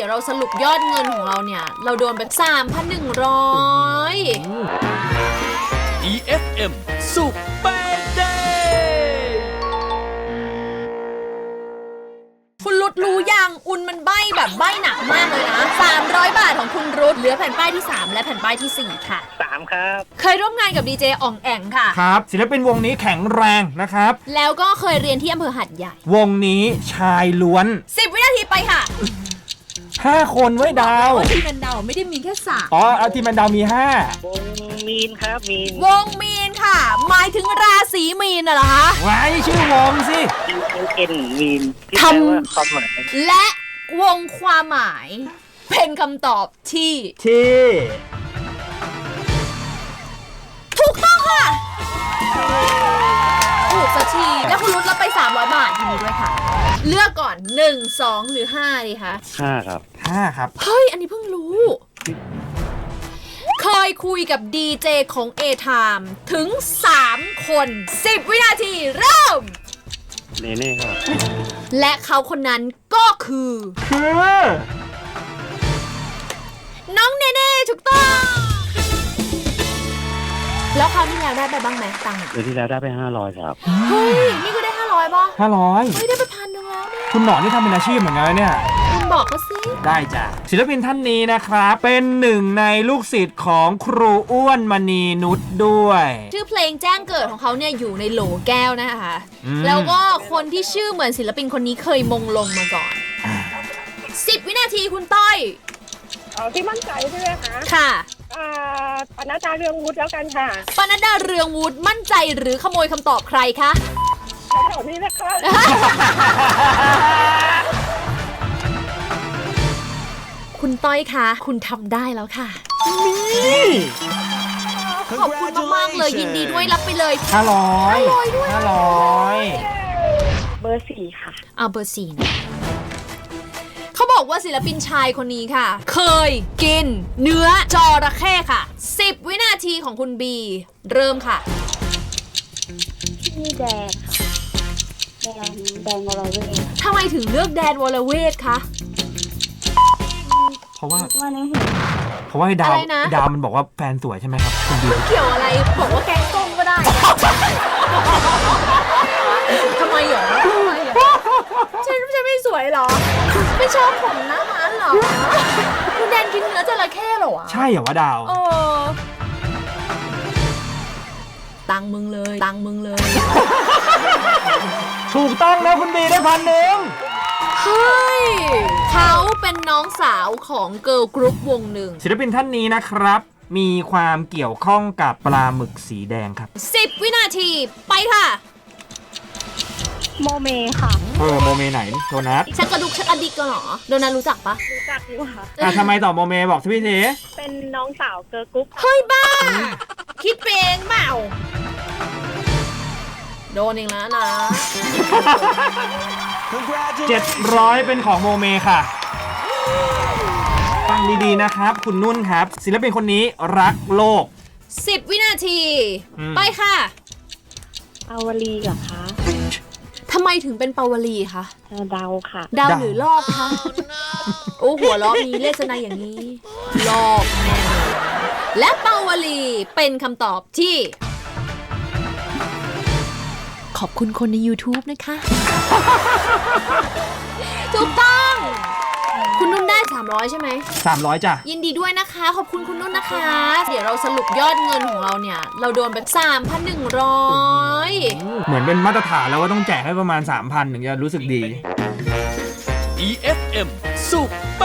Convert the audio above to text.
ดี๋ยวเราสรุปยอดเงินของเราเนี่ย เราโดนไป3,100 EFM สุขเปเดย์คุณรุดรู้ยังอุนมันใบแบบใบหนักมากเลยนะ 300 บาทของคุณรุดเหลือแผ่นป้ายที่ 3 และแผ่นป้ายทีสี่4 ค่ะสามครับ เคยร่วมงานกับดีเจอ่องแองค่ะ ครับ ศิลปินวงนี้แข็งแรงนะครับ แล้วก็เคยเรียนที่อำเภอหัดใหญ่ วงนี้ชายล้วน 10 วินาทีไปค่ะ 5คนไว้ดาวที่เป็นดาวไม่ได้มีแค่สามอ๋อเอาทีมมันดาวมีวงมีนครับมีนวงมีนค่ะ หมายถึงราศีมีนน่ะเหรอคะ5ไว้ชื่อวงสิ เอ็นมีนที่ทำแปลว่าความหมายและวงความหมาย เป็นคำตอบที่ ที่ ถูกต้องค่ะ ถูกสักที แล้วคุณรุดรับไป 300 บาททีนี้ด้วยค่ะ เลือกก่อน 1 2 หรือ 5 ดีคะห้าครับ5ครับ เฮ้ย อันนี้เพิ่งรู้ เคยคุยกับดีเจของ A-Time ถึง 3 คน 10 วินาที เริ่ม เนเน่ครับและเขาคนนั้นก็คือ คือน้องเนเน่ถูกต้อง แล้วคราวที่แล้วได้ไปบ้างไหมตังค์อะเดือนที่แล้วได้ไปห้าร้อยครับ เฮ้ย นี่คือได้ 500ป่ะ500เฮ้ยได้ไปพันหนึ่งแล้วเนี่ยคุณหมอนี่ทำเป็นอาชีพเหมือนกันนะเนี่ย คุณบอกเขาสิได้จ้ะศิลปินท่านนี้นะครับเป็นหนึ่งในลูกศิษย์ของครูอ้วนมณีนุชด้วย ชื่อเพลงแจ้งเกิดของเขาเนี่ยอยู่ในโหลแก้วนะคะ อืม แล้วก็คนที่ชื่อเหมือนศิลปินคนนี้เคยมงลงมาก่อน 10 วินาทีคุณต้อยอ๋อที่มั่นใจใช่ไหมคะค่ะอ่าปนัดดาเรืองวุฒิแล้วกันค่ะ ปนัดดาเรืองวุฒิมั่นใจหรือขโมยคำตอบใครคะ แถวๆนี้นะคะ คุณต้อยคะคุณทำได้แล้วค่ะ ขอบคุณมากๆเลยยินดีด้วยรับไปเลย500 500ด้วย500เบอร์สี่ค่ะ เอาเบอร์สี่นะเขาบอกว่าศิลปินชายคนนี้ค่ะ เคยกิน เนื้อจระเข้ค่ะ 10 วินาทีของคุณบี เริ่มค่ะชื่แดงค่ะ แดงแดงวรเวททำไมถึงเลือกแดนวรเวทคะ เพราะว่าว่าในเห็นเพราะว่าไอ้ดาวอะไรนะ ดาวมันบอกว่าแฟนสวยใช่ไหมครับคุณบิวเกี่ยวอะไรบอกว่าแกงส้มก็ได้ทำไมเหรอทำไมเหรอฉันฉันไม่สวยเหรอ ไม่ชอบผมหน้ามันเหรอ คุณแดนกินเนื้อจระเข้เหรอวะใช่เหรอวะดาว เออ ตังมึงเลย ตังมึงเลย ถูกต้องนะคุณบีได้พันหนึ่งเฮ้ย เขาเป็นน้องสาวของเกิร์ลกรุ๊ปวงหนึ่ง ศิลปินท่านนี้นะครับ มีความเกี่ยวข้องกับปลาหมึกสีแดงครับ10 วินาทีไปค่ะ โมเมค่ะ เออโมเมไหนโดนัทชักกระดุกชักกระดิกกันเหรอ โดนัทรู้จักปะรู้จักอยู่ค่ะ อะทำไมตอบโมเมบอกสิพี่ทีเป็นน้องสาวเกิร์ลกรุ๊ปเฮ้ยบ้า คิดไปเองเปล่า โดนเองแล้วนะ700เป็นของโมเมค่ะ ฟังดีๆนะครับ คุณนุ่นครับ ศิลปินคนนี้รักโลก 10 วินาที อืม ไปค่ะอาวลีเหรอคะทำไมถึงเป็นปาวลีคะเออเดาค่ะ ดาวดาว หรือลอกคะ โอ้หัวล้อมีเลสนาอย่างนี้ลอก แน่นอนและปาวลีเป็นคำตอบที่ ขอบคุณคนใน YouTube นะคะ ถูกต้อง คุณนุ่นได้ 300 ใช่ไหม 300จ้ะ ยินดีด้วยนะคะ ขอบคุณคุณนุ่นนะคะ เดี๋ยวเราสรุปยอดเงินของเราเนี่ย เราโดนไป3,100 เหมือนเป็นมาตรฐานแล้วว่าต้องแจกให้ประมาณ 3,000 ถึงจะรู้สึกดี EFM สุขเป